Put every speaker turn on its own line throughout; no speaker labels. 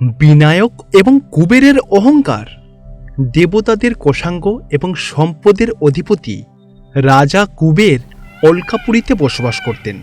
বিনায়ক এবং কুবেরের অহংকার, দেবতাদের কোষাঙ্গ এবং সম্পদের অধিপতি রাজা কুবের অলকাপুরীতে বসবাস করতেন।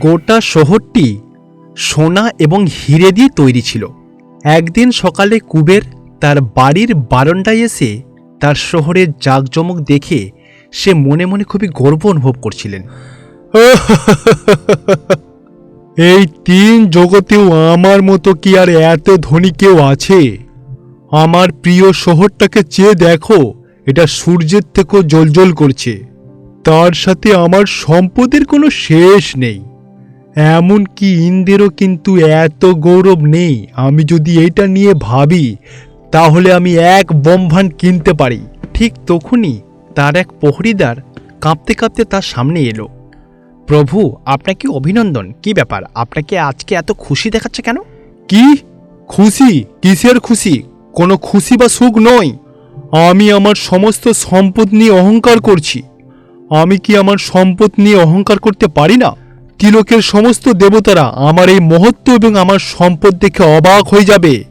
গোটা শহরটি সোনা এবং হিরে দিয়ে তৈরি ছিল। একদিন সকালে কুবের তার বাড়ির বারান্দায় এসে তার শহরের জাঁকজমক দেখে সে মনে মনে খুবই গর্ব অনুভব করছিলেন। এই তিন জগতেও আমার মতো কি আর এত ধনী কেউ আছে? আমার প্রিয় শহরটাকে চেয়ে দেখো, এটা সূর্যের থেকেও জ্বলজ্বল করছে। তার সাথে আমার সম্পদের কোনো শেষ নেই। এমনকি ইন্দ্রেরও কিন্তু এত গৌরব নেই, আমি যদি এইটা নিয়ে ভাবি, তাহলে আমি এক বম্ভান কিনতে পারি। ঠিক তখনই তার এক প্রহরীদার কাঁপতে কাঁপতে তার সামনে এলো। প্রভু আপনাকে অভিনন্দন। কি ব্যাপার? আপনাকে আজকে এত খুশি দেখাচ্ছে কেন? কি? খুশি? কিসের খুশি? কোনো খুশি বা সুখ নয়। আমি আমার সমস্ত সম্পদ নিয়ে অহংকার করছি। আমি কি আমার সম্পদ নিয়ে অহংকার করতে পারি না? তিলকের সমস্ত দেবতারা আমার এই মহত্ব এবং আমার সম্পদ দেখে অবাক হয়ে যাবে।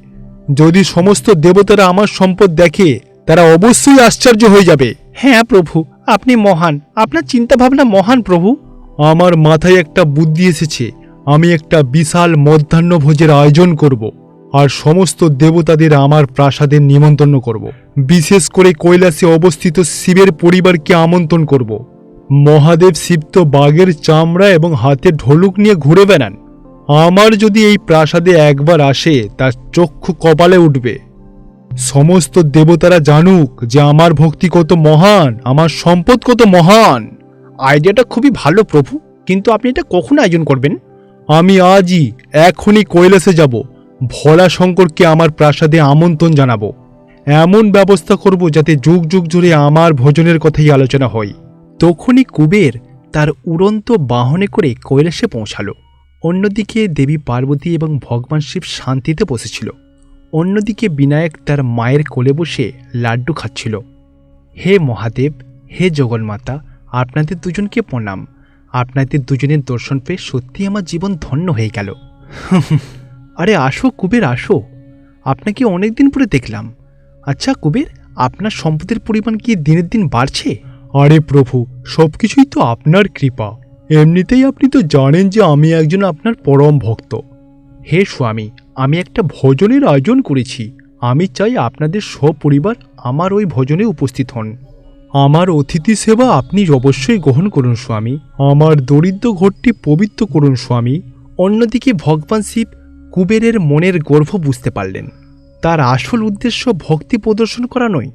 যদি সমস্ত দেবতারা আমার সম্পদ দেখে তারা অবশ্যই আশ্চর্য হয়ে যাবে। হ্যাঁ প্রভু আপনি মহান। আপনার চিন্তাভাবনা মহান প্রভু। আমার মাথায় একটা বুদ্ধি এসেছে। আমি একটা বিশাল মধ্যাহ্নভোজের আয়োজন করব আর সমস্ত দেবতাদের আমার প্রাসাদে নিমন্ত্রণ করব। বিশেষ করে কৈলাসে অবস্থিত শিবের পরিবারকে আমন্ত্রণ করব। মহাদেব শিব তো বাঘের চামড়া এবং হাতে ঢোলুক নিয়ে ঘুরে বেড়ান। আমার যদি এই প্রাসাদে একবার আসে, তার চক্ষু কপালে উঠবে। সমস্ত দেবতারা জানুক যে আমার ভক্তি কত মহান, আমার সম্পদ কত মহান। আইডিয়াটা খুবই ভালো প্রভু। কিন্তু আপনি এটা কখন আয়োজন করবেন? আমি আজই এখনই কৈলাসে যাব। ভোলা শঙ্করকে আমার প্রাসাদে আমন্ত্রণ জানাব। এমন ব্যবস্থা করব যাতে যুগ যুগ জুড়ে আমার ভোজনের কথাই আলোচনা হয়। তখনই কুবের তার উড়ন্ত বাহনে করে কৈলাসে পৌঁছালো। অন্যদিকে দেবী পার্বতী এবং ভগবান শিব শান্তিতে বসেছিল। অন্যদিকে বিনায়ক তার মায়ের কোলে বসে লাড্ডু খাচ্ছিল। হে মহাদেব হে জগন্মাতা আপনাদের দুজনকে প্রণাম। আপনাদের দুজনের দর্শন পেয়ে সত্যি আমার জীবন ধন্য হয়ে গেল। আরে আসো কুবের আসো। আপনাকে অনেক দিন পরে দেখলাম। আচ্ছা কুবের আপনার সম্পদের পরিমাণ কি দিনের দিন বাড়ছে? আরে প্রভু সব কিছুই তো আপনার কৃপা। এমনিতেই আপনি তো জানেন যে আমি একজন আপনার পরম ভক্ত। হে স্বামী আমি একটা ভোজনের আয়োজন করেছি। আমি চাই আপনাদের সপরিবার আমার ওই ভোজনে উপস্থিত হন। আমার অতিথি সেবা আপনি অবশ্যই গ্রহণ করুন, স্বামী। আমার দরিদ্র ঘরটি পবিত্র করুন, স্বামী। অন্যদিকে ভগবান শিব কুবেরের মনের গর্ভ বুঝতে পারলেন। তার আসল উদ্দেশ্য ভক্তি প্রদর্শন করা নয়,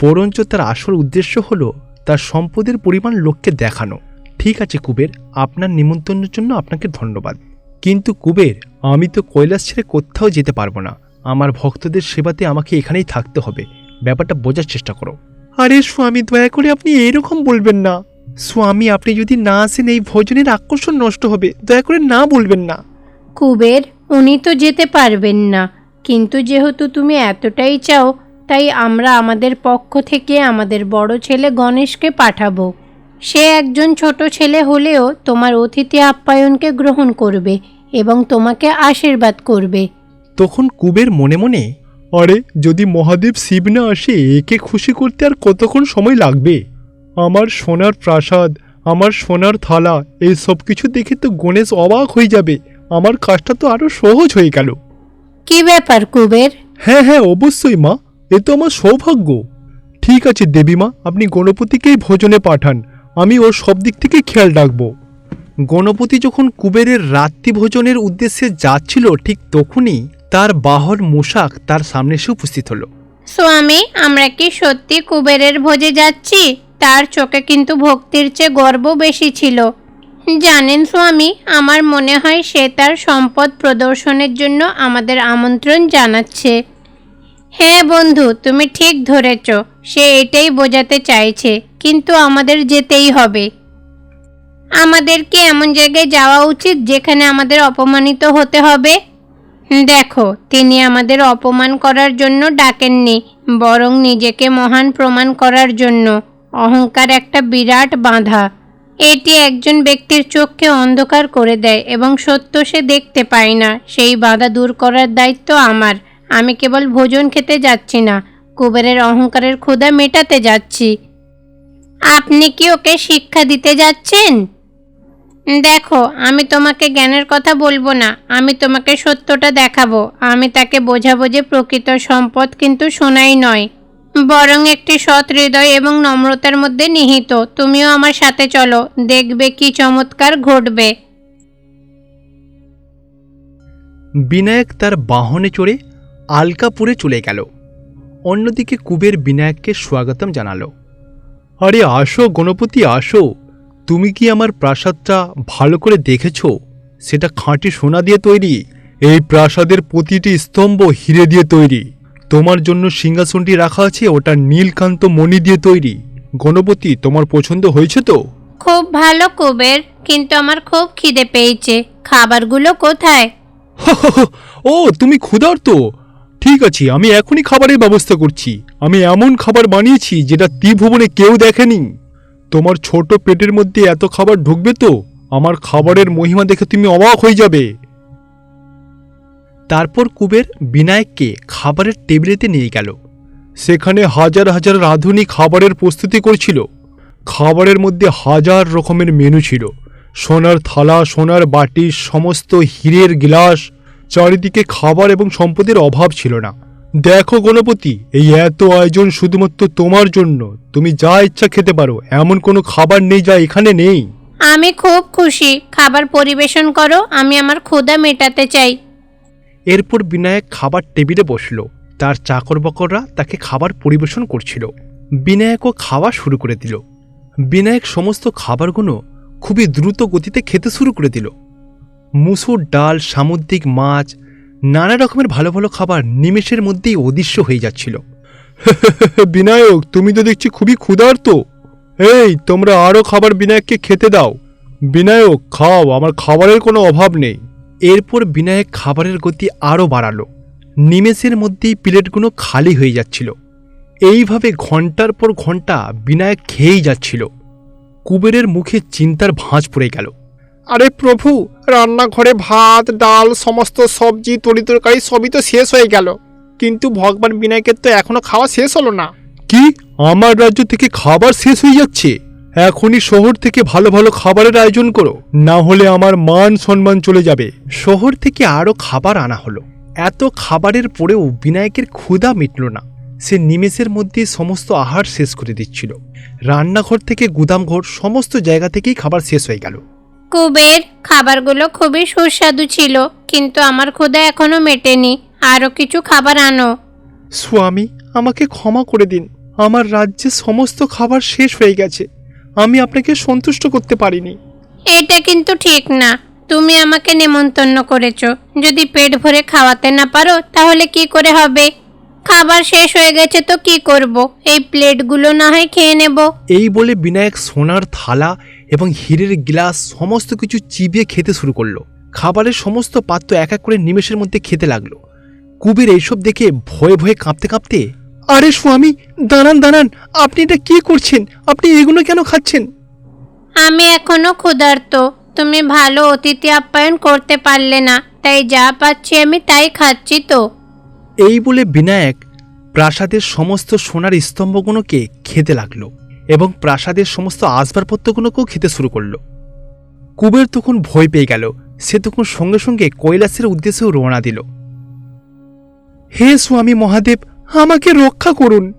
বরঞ্চ তার আসল উদ্দেশ্য হল তার সম্পদের পরিমাণ লোককে দেখানো। ঠিক আছে, কুবের, আপনার নিমন্ত্রণের জন্য আপনাকে ধন্যবাদ। কিন্তু কুবের, আমি তো কৈলাস ছেড়ে কোথাও যেতে পারব না। আমার ভক্তদের সেবাতে আমাকে এখানেই থাকতে হবে। ব্যাপারটা বোঝার চেষ্টা করো। আরে স্বামী দয়া করে আপনি এইরকম বলবেন না। স্বামী আপনি যদি না আসেন এই ভোজনের আকর্ষণ নষ্ট হবে। দয়া করে না বলবেন না।
কুবের উনি তো যেতে পারবেন না। কিন্তু যেহেতু তুমি এতটাই চাও তাই আমরা আমাদের পক্ষ থেকে আমাদের বড় ছেলে গণেশকে পাঠাবো। সে একজন ছোট ছেলে হলেও তোমার অতিথি আপ্যায়নকে গ্রহণ করবে এবং তোমাকে আশীর্বাদ করবে।
তখন কুবের মনে মনে আরে যদি মহাদেব শিব না আসে একে খুশি করতে আর কতক্ষণ সময় লাগবে? আমার সোনার প্রাসাদ আমার সোনার থালা এই সব কিছু দেখে তো গণেশ অবাক হয়ে যাবে। আমার কাজটা তো আরও সহজ হয়ে গেল।
কি ব্যাপার কুবের?
হ্যাঁ হ্যাঁ অবশ্যই মা। এ তো আমার সৌভাগ্য। ঠিক আছে দেবী মা আপনি গণপতিকেই ভোজনে পাঠান। আমি ওর সব দিক থেকে খেয়াল রাখব। গণপতি যখন কুবেরের রাত্রি ভোজনের উদ্দেশ্যে যাচ্ছিল ঠিক তখনই তার বাহন মোশাক তার সামনে এসে উপস্থিত হলো।
স্বামী, আমরা কি সত্যি কুবেরের ভোজে যাচ্ছি? তার চোখে কিন্তু ভক্তির চেয়ে গর্ব বেশি ছিল। জানেন স্বামী, আমার মনে হয় সে তার সম্পদ প্রদর্শনের জন্য আমাদের আমন্ত্রণ জানাচ্ছে। হ্যাঁ বন্ধু, তুমি ঠিক ধরেছ, সে এটাই বোঝাতে চাইছে, কিন্তু আমাদের যেতেই হবে। আমাদেরকে এমন জায়গায় যাওয়া উচিত যেখানে আমাদের অপমানিত হতে হবে? দেখো, তিনি আমাদের অপমান করার জন্য ডাকেননি, বরং নিজেকে মহান প্রমাণ করার জন্য। অহংকার একটা বিরাট বাঁধা। এটি একজন ব্যক্তির চোখকে অন্ধকার করে দেয় এবং সত্য সে দেখতে পায় না। সেই বাধা দূর করার দায়িত্ব আমার। আমি কেবল ভোজন খেতে যাচ্ছি না, কুবেরের অহংকারের ক্ষুধা মেটাতে যাচ্ছি। আপনি কি ওকে শিক্ষা দিতে যাচ্ছেন? দেখো, আমি তোমাকে জ্ঞানের কথা বলব না। আমি তোমাকে সত্যটা দেখাবো। আমি তাকে বোঝাবো যে প্রকৃত সম্পদ কিন্তু সোনাই নয়, বরং একটি সৎ হৃদয় এবং নম্রতার মধ্যে নিহিত। তুমিও আমার সাথে চলো, দেখবে কি চমৎকার ঘটবে।
বিনায়ক তার বাহনে চড়ে আলকাপুরে চলে গেল। অন্যদিকে কুবের বিনায়ককে স্বাগতম জানালো। আরে আসো, গণপতি, আসো। তুমি কি আমার প্রাসাদটা ভালো করে দেখেছ? সেটা খাঁটি সোনা দিয়ে তৈরি। এই প্রাসাদের প্রতিটি স্তম্ভ হিরে দিয়ে তৈরি। তোমার জন্য সিংহাসনটি রাখা আছে ওটা নীলকান্ত মণি দিয়ে তৈরি। গণপতি তোমার পছন্দ হয়েছে তো?
খুব ভালো কুবের কিন্তু আমার খুব খিদে পেয়েছে। খাবারগুলো কোথায়?
ও তুমি ক্ষুধার্ত। ঠিক আছে আমি এখনই খাবারের ব্যবস্থা করছি। আমি এমন খাবার বানিয়েছি যেটা ত্রিভুবনে কেউ দেখেনি। তোমার ছোট পেটের মধ্যে এত খাবার ঢুকবে তো? আমার খাবারের মহিমা দেখে তুমি অবাক হয়ে যাবে। তারপর কুবের বিনায়ককে খাবারের টেবিলেতে নিয়ে গেল। সেখানে হাজার হাজার রাঁধুনি খাবারের প্রস্তুতি করছিল। খাবারের মধ্যে হাজার রকমের মেনু ছিল। সোনার থালা, সোনার বাটি, সমস্ত হীরের গ্লাস। চারিদিকে খাবার এবং সম্পদের অভাব ছিল না। দেখো গণপতি এই এত আয়োজন শুধুমাত্র তোমার জন্য। তুমি যা ইচ্ছা খেতে পারো এমন কোনো খাবার নেই যা এখানে নেই।
আমি খুব খুশি। খাবার পরিবেশন করো আমি আমার ক্ষুধা মেটাতে চাই।
এরপর বিনায়ক খাবার টেবিলে বসল। তার চাকর বাকররা তাকে খাবার পরিবেশন করছিল। বিনায়কও খাওয়া শুরু করে দিল। বিনায়ক সমস্ত খাবারগুলো খুবই দ্রুত গতিতে খেতে শুরু করে দিল। মুসুর ডাল সামুদ্রিক মাছ নানা রকমের ভালো ভালো খাবার নিমেষের মধ্যেই অদৃশ্য হয়ে যাচ্ছিল। বিনায়ক তুমি তো দেখছি খুবই ক্ষুধার্ত। এই তোমরা আরও খাবার বিনায়ককে খেতে দাও। বিনায়ক খাও আমার খাবারের কোনো অভাব নেই। এরপর বিনায়ক খাবারের গতি আরও বাড়ালো। নিমেষের মধ্যেই প্লেটগুলো খালি হয়ে যাচ্ছিল। এইভাবে ঘণ্টার পর ঘণ্টা বিনায়ক খেয়েই যাচ্ছিল। কুবেরের মুখে চিন্তার ভাঁজ পড়ে গেল।
আরে প্রভু, রান্নাঘরে ভাত, ডাল, সমস্ত সবজি, তরি তরকারি সবই তো শেষ হয়ে গেল। কিন্তু ভগবান বিনায়কের তো এখনও খাওয়া শেষ হলো না।
কি? আমার রাজ্য থেকে খাবার শেষ হয়ে যাচ্ছে? এখনই শহর থেকে ভালো ভালো খাবারের আয়োজন করো। না হলে আমার মান সম্মান চলে যাবে। শহর থেকে আরও খাবার আনা হলো। এত খাবারের পরেও বিনায়কের ক্ষুধা মিটল না। সে নিমেষের মধ্যে সমস্ত আহার শেষ করে দিচ্ছিল। রান্নাঘর থেকে গুদামঘর, সমস্ত জায়গা থেকেই খাবার শেষ হয়ে গেল।
কুবের খাবারগুলো খুবই সুস্বাদু ছিল কিন্তু আমার ক্ষুধা এখনও মেটেনি। আরও কিছু খাবার আনো।
স্বামী আমাকে ক্ষমা করে দিন। আমার রাজ্যে সমস্ত খাবার শেষ হয়ে গেছে। আমি আপনাকে সন্তুষ্ট করতে পারিনি।
এটা কিন্তু ঠিক না। তুমি আমাকে নেমন্তন্ন করেছ। যদি পেট ভরে খাওয়াতে না পারো তাহলে কি করে হবে? খাবার শেষ হয়ে গেছে তো কি করব? এই প্লেটগুলো না হয় খেয়ে নেব।
এই বলে বিনায়ক সোনার থালা এবং হীরের গ্লাস সমস্ত কিছু চিবিয়ে খেতে শুরু করল। খাবারের সমস্ত পাত্র এক এক করে নিমেষের মধ্যে খেতে লাগল। কুবির এইসব দেখে ভয়ে ভয়ে কাঁপতে কাঁপতে
আরে স্বামী দাঁড়ান দাঁড়ান আপনি এটা কি করছেন? আপনি এগুলো কেন খাচ্ছেন?
আমি এখনও ক্ষুধার্ত। তুমি ভালো অতিথি আপ্যায়ন করতে পারলে না তাই যা পাচ্ছি আমি তাই খাচ্ছি তো।
এই বলে বিনায়ক প্রাসাদের সমস্ত সোনার স্তম্ভগুলোকে খেতে লাগল। এবং প্রাসাদের সমস্ত আসবাবপত্রগুলোকেও খেতে শুরু করল। কুবের তখন ভয় পেয়ে গেল। সে তখন সঙ্গে সঙ্গে কৈলাসের উদ্দেশ্যেও রওনা দিল।
হে স্বামী মহাদেব, আমাকে রক্ষা করুন।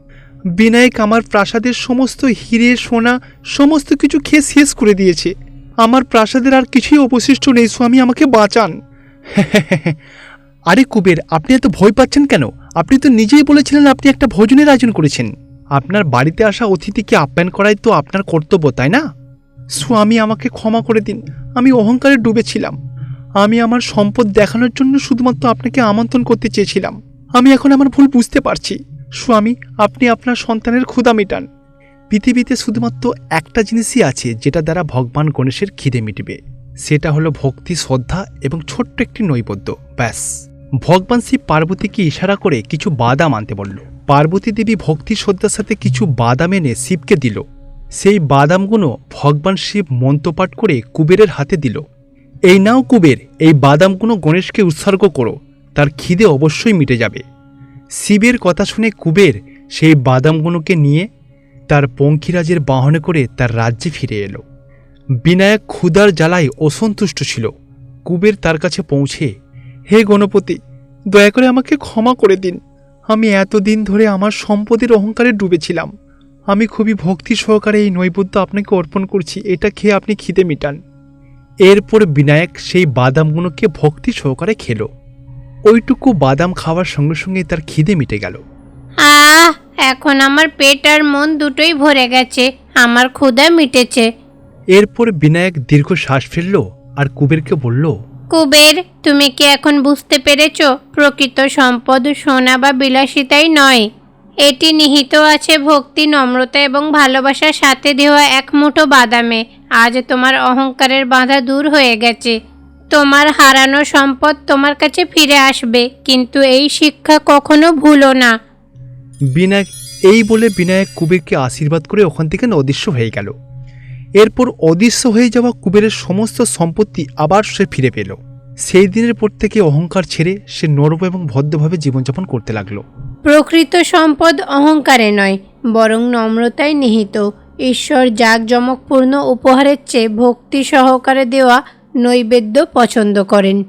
বিনায়ক আমার প্রাসাদের সমস্ত হিরে, সোনা, সমস্ত কিছু খেয়ে শেষ করে দিয়েছে। আমার প্রাসাদের আর কিছুই অবশিষ্ট নেই, স্বামী, আমাকে বাঁচান।
আরে কুবের, আপনি এত ভয় পাচ্ছেন কেন? আপনি তো নিজেই বলেছিলেন আপনি একটা ভোজনের আয়োজন করেছেন। আপনার বাড়িতে আসা অতিথিকে আপ্যায়ন করাই তো আপনার কর্তব্য, তাই না?
স্বামী আমাকে ক্ষমা করে দিন। আমি অহংকারে ডুবেছিলাম। আমি আমার সম্পদ দেখানোর জন্য শুধুমাত্র আপনাকে আমন্ত্রণ করতে চেয়েছিলাম। আমি এখন আমার ভুল বুঝতে পারছি। স্বামী আপনি আপনার সন্তানের ক্ষুদা মেটান।
পৃথিবীতে শুধুমাত্র একটা জিনিসই আছে, যেটা দ্বারা ভগবান গণেশের খিদে মিটবে। সেটা হলো ভক্তি, শ্রদ্ধা এবং ছোট্ট একটি নৈবেদ্য। ব্যাস। ভগবান শিব পার্বতীকে ইশারা করে কিছু বাদাম আনতে বলল। পার্বতী দেবী ভক্তি শ্রদ্ধার সাথে কিছু বাদাম এনে শিবকে দিল। সেই বাদামগুলো ভগবান শিব মন্ত্রপাঠ করে কুবেরের হাতে দিল। এই নাও কুবের, এই বাদামগুলো গণেশকে উৎসর্গ করো, তার খিদে অবশ্যই মিটে যাবে। শিবের কথা শুনে কুবের সেই বাদামগুলোকে নিয়ে তার পঙ্খিরাজের বাহনে করে তার রাজ্যে ফিরে এলো। বিনায়ক ক্ষুধার জ্বালায় অসন্তুষ্ট ছিল। কুবের তার কাছে পৌঁছে, হে গণপতি, দয়া করে আমাকে ক্ষমা করে দিন। আমি এতদিন ধরে আমার সম্পদের অহংকারে ডুবেছিলাম। আমি খুবই ভক্তি সহকারে এই নৈবেদ্য আপনাকে অর্পণ করছি এটা খেয়ে আপনি খিদে মিটান। এরপর বিনায়ক সেই বাদামগুলোকে ভক্তি সহকারে খেলো। ওইটুকু বাদাম খাওয়ার সঙ্গে সঙ্গে তার খিদে মিটে গেল।
আহ এখন আমার পেট আর মন দুটোই ভরে গেছে আমার ক্ষুধা মিটেছে।
এরপর বিনায়ক দীর্ঘ শ্বাস ফেলল আর কুবেরকে বলল
কুবের, তুমি কি এখন বুঝতে পেরেছ? প্রকৃত সম্পদ সোনা বা বিলাসিতাই নয়। এটি নিহিত আছে ভক্তি, নম্রতা এবং ভালোবাসার সাথে দেওয়া এক মুঠো বাদামে। আজ তোমার অহংকারের বাধা দূর হয়ে গেছে। তোমার হারানো সম্পদ তোমার কাছে ফিরে আসবে, কিন্তু এই শিক্ষা কখনো ভুলো না।
বিনায়ক, এই বলে বিনায়ক কুবেরকে আশীর্বাদ করে ওখান থেকে অদৃশ্য হয়ে গেল। এরপর অদৃশ্য হয়ে যাওয়া কুবেরের সমস্ত সম্পত্তি আবার সে ফিরে পেল। সেই দিনের পর থেকে অহংকার ছেড়ে সে নরম এবং ভদ্রভাবে জীবনযাপন করতে লাগল।
প্রকৃত সম্পদ অহংকারে নয়, বরং নম্রতায় নিহিত। ঈশ্বর জাঁকজমকপূর্ণ উপহারের চেয়ে ভক্তি সহকারে দেওয়া নৈবেদ্য পছন্দ করেন।